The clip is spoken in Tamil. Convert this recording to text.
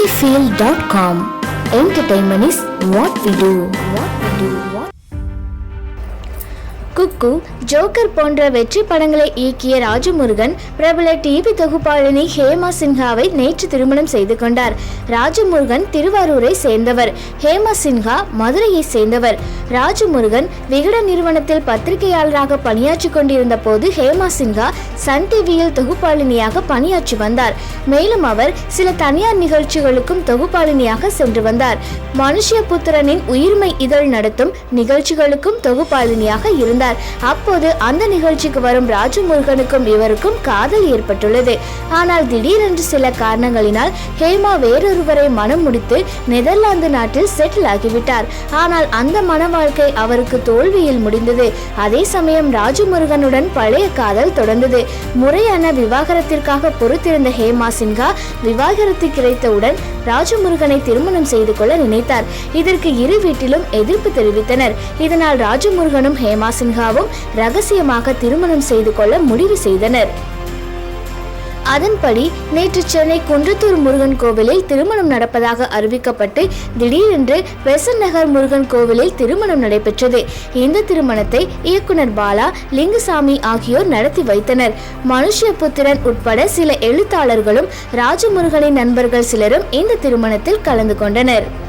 Cinefield.com. Entertainment is what we do. Cuckoo Joker போன்ற வெற்றி படங்களை இயக்கிய ராஜமுருகன் பிரபல டிவி தொகுப்பாளினி ஹேமா சின்ஹாவை நேற்று திருமணம் செய்து கொண்டார். ராஜமுருகன் திருவாரூரை சேர்ந்தவர். ஹேமா சின்ஹா மதுரையை சேர்ந்தவர். ராஜமுருகன் விகட நிறுவனத்தில் பத்திரிகையாளராக பணியாற்றி கொண்டிருந்த போது ஹேமா சின்ஹா சன் டிவியில் தொகுப்பாளினியாக பணியாற்றி வந்தார். மேலும் அவர் சில தனியார் நிகழ்ச்சிகளுக்கும் தொகுப்பாளினியாக சென்று வந்தார். மனுஷ்யபுத்திரனின் உயிர்மை இதழ் நடத்தும் நிகழ்ச்சிகளுக்கும் தொகுப்பாளினியாக இருந்தார் அப்போது அந்த நிகழ்ச்சிக்கு வரும் ராஜமுருகனுக்கும் இவருக்கும் காதல் ஏற்பட்டுள்ளது. ஆனால் திடீரென்று சில காரணங்களினால் ஹேமா வேறொருவரை மனம் முடித்து நெதர்லாந்து நாட்டில் செட்டில் ஆகிவிட்டார். ஆனால் அந்த மன வாழ்க்கை அவருக்கு தோல்வியில் முடிந்தது. அதே சமயம் ராஜமுருகனுடன் பழைய காதல் தொடர்ந்தது. முறையான விவாகரத்திற்காக பொறுத்திருந்த ஹேமா சின்ஹா விவாகரத்து கிடைத்தவுடன் ராஜமுருகனை திருமணம் செய்து கொள்ள நினைத்தார். இதற்கு இரு வீட்டிலும் எதிர்ப்பு தெரிவித்தனர். இதனால் ராஜமுருகனும் ஹேமா சின்ஹாவும் ரகசியமாக திருமணம் செய்து கொள்ள முடிவு செய்தனர். அதன்படி நேற்று சென்னை குன்றத்தூர் முருகன் கோவிலில் திருமணம் நடப்பதாக அறிவிக்கப்பட்டு திடீரென்று பெசன் நகர் முருகன் கோவிலில் திருமணம் நடைபெற்றது. இந்த திருமணத்தை இயக்குனர் பாலா லிங்குசாமி ஆகியோர் நடத்தி வைத்தனர். மனுஷ்யபுத்திரன் உட்பட சில எழுத்தாளர்களும் ராஜமுருகனின் நண்பர்கள் சிலரும் இந்த திருமணத்தில் கலந்து கொண்டனர்.